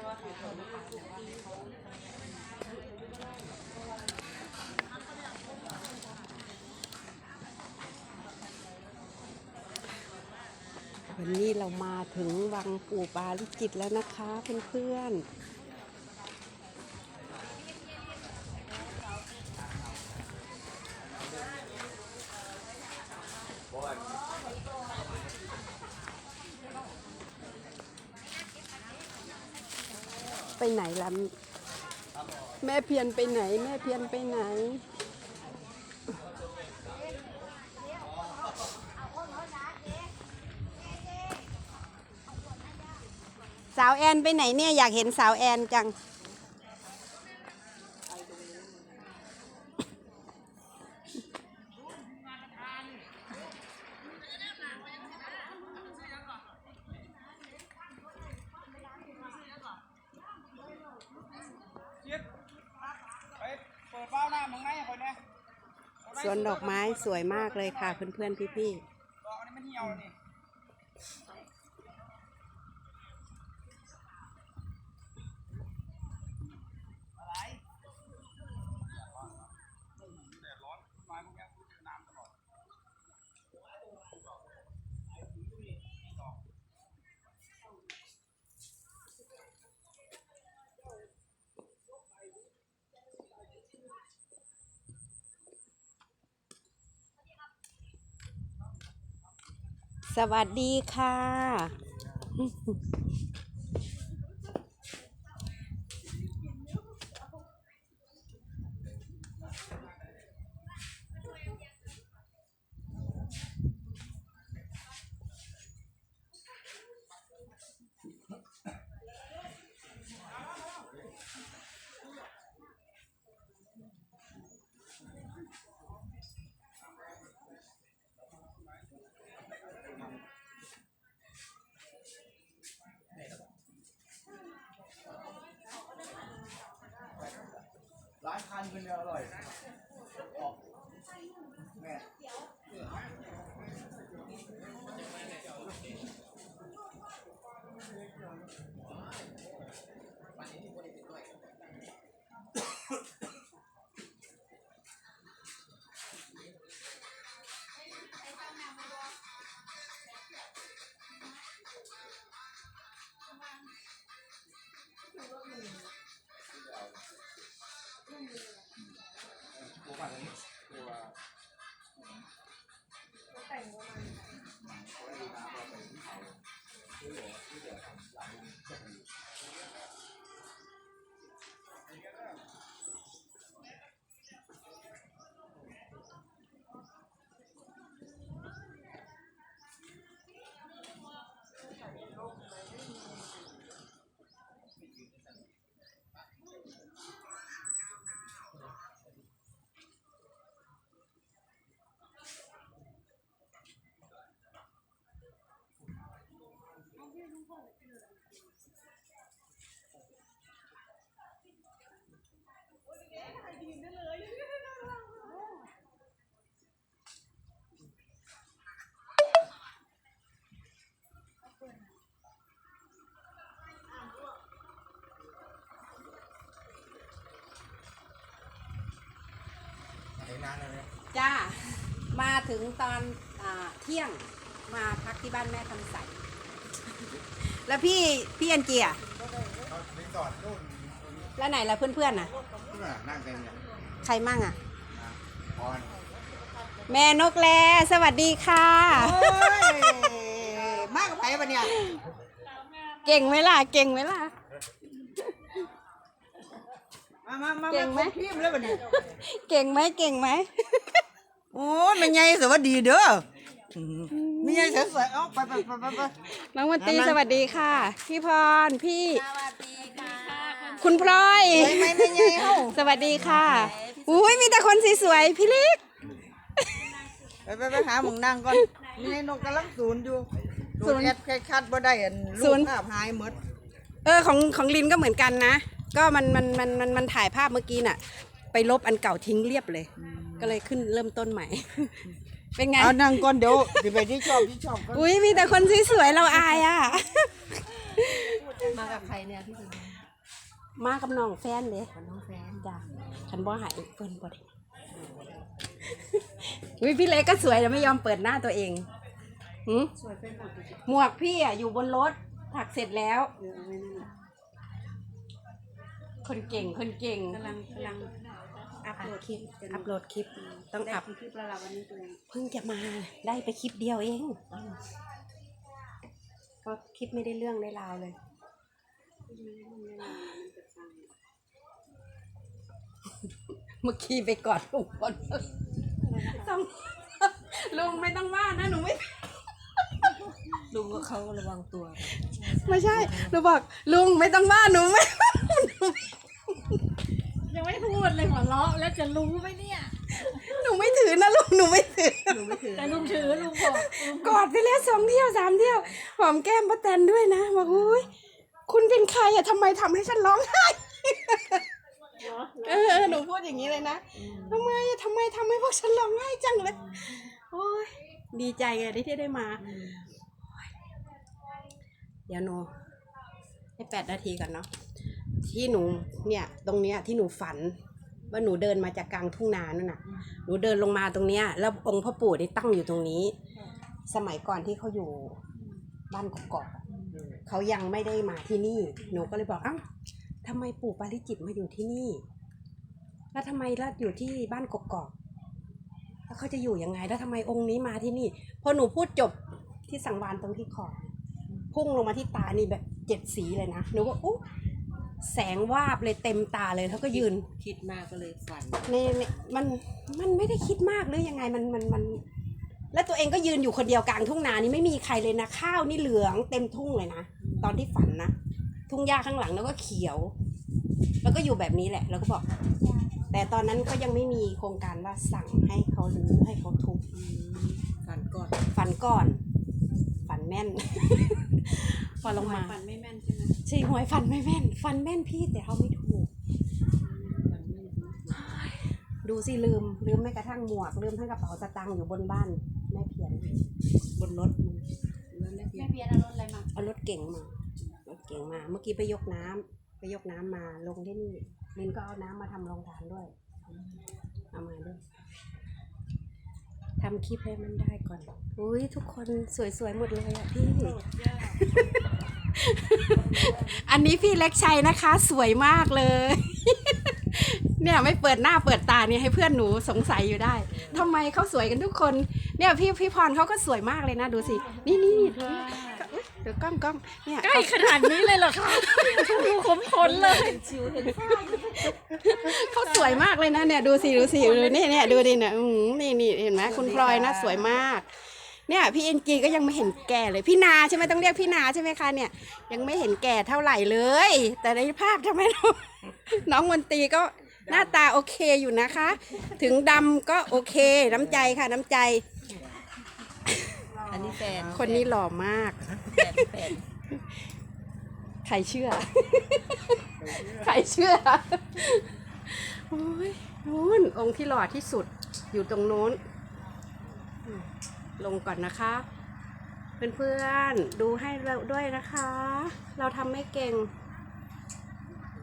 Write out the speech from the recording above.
วันนี้เรามาถึงวังปู่ปาลิจิตแล้วนะคะเพื่อนๆ ไปไหนล่ะ แม่เพียนไปไหน แม่เพียนไปไหน สาวแอนไปไหนเนี่ยอยากเห็นสาวแอนจัง ไปเปิดบ้าหน้ามึงไงคนเนี้ย สวนดอกไม้สวยมากเลยค่ะเพื่อนๆพี่ก็อันนี้มันเหี่ยวนี่ๆ สวัสดีค่ะ คันเป็นอร่อย จ้า มาถึงตอนอาเที่ยงมาพักที่บ้านแม่คำใส แล้วพี่พี่อันเกียร์รีสอร์ทนู่นแล้วไหนล่ะเพื่อนๆน่ะนู่นน่ะนั่งเต็มเนี่ยใครมั่งอะพรแม่นกแลสวัสดีค่ะมากกับไผ่ปะเนี่ย เก่งไหมล่ะ เก่งไหมล่ะ มามามาเก่งไหมพิมพ์เลยปะเนี่ยเก่งไหมเก่งไหมโอ้ยแม่ใหญ่สวัสดีเด้ออืมแม่ใหญ่สวยๆเอ้าไปไปไปไปไป น้องวันตรีนั่งๆสวัสดีค่ะ พี่พรพี่คุณพลอยไปไหมแม่ใหญ่เอ้า สวัสดีค่ะอุ้ยมีแต่คนสวยๆพี่เล็ก ไปไปไปหาหมองนั่งก่อนแม่นกกำลังศูนย์อยู่ศูศูนนย์ย์แอดแค่คัดบ่ได้อันศูลูนกย์ภาพหายหมดเออของของลินก็เหมือนกันนะ ก็มันมันมันมันมันถ่ายภาพเมื่อกี้น่ะ ไปลบอันเก่าทิ้งเรียบเลย ก็เลยขึ้นเริ่มต้นใหม่ เป็นไง เอานั่งก่อนเดี๋ยวสิไปที่ชอบที่ชอบก่อนอุ้ยมีแต่คนสวยๆเราอายอะ มากับใครเนี่ยพี่สุนทรมากับน้องแฟนเลยกับน้องแฟนจ้ะฉันบ่หายเปิ้นบ่ได้วิพี่เล็กก็สวยแต่ไม่ยอมเปิดหน้าตัวเองหืมสวยเป็นหมดเลยหมวกพี่อะอยู่บนรถถักเสร็จแล้ว คนเก่งคนเก่ง กำลังกำลังอัพโหลดคลิปกันอัพโหลดคลิปต้องได้อัพคลิปแล้วเราวันนี้ตัวเองเพิ่งจะมาได้ไปคลิปเดียวเองก็คลิปไม่ได้เรื่องได้ราวเลย เมื่อกี้ไปกอดลุงพลต้องลุงไม่ต้องว่านะหนูไม่ ลุงก็เขาระวังตัว ไม่ใช่หนูบอกลุงไม่ต้องว่าหนูไม่ ยังไม่พูด เลยหัวเราะแล้วจะรู้ไหมเนี่ย หนูไม่ถือนะลุงหนูไม่ถือลุงไม่ถือแต่ลุงถือลุงบอกลุงกอดไปแล้วสองเที่ยวสามเที่ยวหอมแก้มป้าแตนด้วยนะบอกอุ้ยคุณเป็นใครอะทำไมทำให้ฉันร้องไห้เออหนูพูดอย่างนี้เลยนะทำไมอะทำไมทำให้พวกฉันร้องไห้จังเลยโอ้ยดีใจไงที่ได้มา เดี๋ยวหนูให้แปดนาทีก่อนเนาะที่หนูเนี่ย ตรงเนี้ยที่หนูฝัน ว่าหนูเดินมาจากกลางทุ่งนานั่นน่ะ หนูเดินลงมาตรงเนี้ย แล้วองค์พ่อปู่ได้ตั้งอยู่ตรงนี้ สมัยก่อนที่เขาอยู่บ้านกอกๆอะเขายังไม่ได้มาที่นี่ หนูก็เลยบอกเอ้าทำไมปู่ปาริจิตมาอยู่ที่นี่ แล้วทำไมล่ะอยู่ที่บ้านกอกๆแล้วเขาจะอยู่ยังไง แล้วทำไมองค์นี้มาที่นี่ พอหนูพูดจบที่สังวานตรงที่คอพุ่งลงมาที่ตานี่แบบเจ็ดสีเลยนะ หนูว่าอุ๊ย แสงวาบเลยเต็มตาเลยเขาก็ยืน คิดมากก็เลยฝัน ในในมันมันไม่ได้คิดมากหรือยังไงมันมันมัน แล้วตัวเองก็ยืนอยู่คนเดียวกลางทุ่งนานี่ไม่มีใครเลยนะข้าวนี่เหลืองเต็มทุ่งเลยนะตอนที่ฝันนะทุ่งหญ้าข้างหลังแล้วก็เขียว แล้วก็อยู่แบบนี้แหละ แล้วก็บอก แต่ตอนนั้นก็ยังไม่มีโครงการว่าสั่งให้เขารื้อให้เขาทุบอืมฝันก่อนฝันก่อนฝันแม่นพ อลงมา ฝันไม่แม่นใช่ไหมใช่หวยฝันไม่แม่นฝันแม่นพี่แต่เขาไม่ถูก ฝันไม่ถูกดูสิลืม ลืมแม้กระทั่งหมวก ลืมทั้งกระเป๋าสตางค์อยู่บนบ้าน แม่เพียนบนรถแล้วแม่เพียแม่นเพียนเอารถอะไรมาเอารถเก่งมารถเก่งมา เมื่อกี้ไปยกน้ำไปยกน้ำมาลงที่นี่ลินก็เอาน้ำมาทำโรงทานด้วยเอามาด้วยทำคลิปให้มันได้ก่อนอุ้ยทุกคนสวยๆหมดเลยอะพี่ อันนี้พี่เล็กชัยนะคะ สวยมากเลย เนี่ยไม่เปิดหน้าเปิดตาเนี่ยให้เพื่อนหนูสงสัยอยู่ได้ทำไมเขาสวยกันทุกคน เนี่ยพี่พี่พรเขาก็สวยมากเลยนะดูสิ นี่นี่นี่อุ๊ยเดี๋ยวกล้องกล้องเนี่ยใกล้ขนาดนี้เลยเหรอคะดูขมขนเลยชิวเห็นเขาสวยมากเลยนะเนี่ยดูสิดูสิดูนี่เนี่ยดูดิเนี่ยอื้อหือนี่นี่เห็นไหมคุณพลอยนะสวยมาก เนี่ยพี่เอ็นจีก็ยังไม่เห็นแก่เลยพี่นาใช่ไหมต้องเรียกพี่นาใช่ไหมคะเนี่ย ยังไม่เห็นแก่เท่าไหร่เลย แต่ในภาพทำไมน้องน้องมนตรีก็หน้าตาโอเคอยู่นะคะ ถึงดำก็โอเค น้ำใจค่ะน้ำใจ อันนี้แฟนคนนี้หล่อมาก แฟนแฟนใครเชื่อ ใครเชื่อโอ้ยนู้นองค์ที่หล่อที่สุดอยู่ตรงโน้นอืม ลงก่อนนะคะเพื่อนๆดูให้เราด้วยนะคะ เราทำไม่เก่ง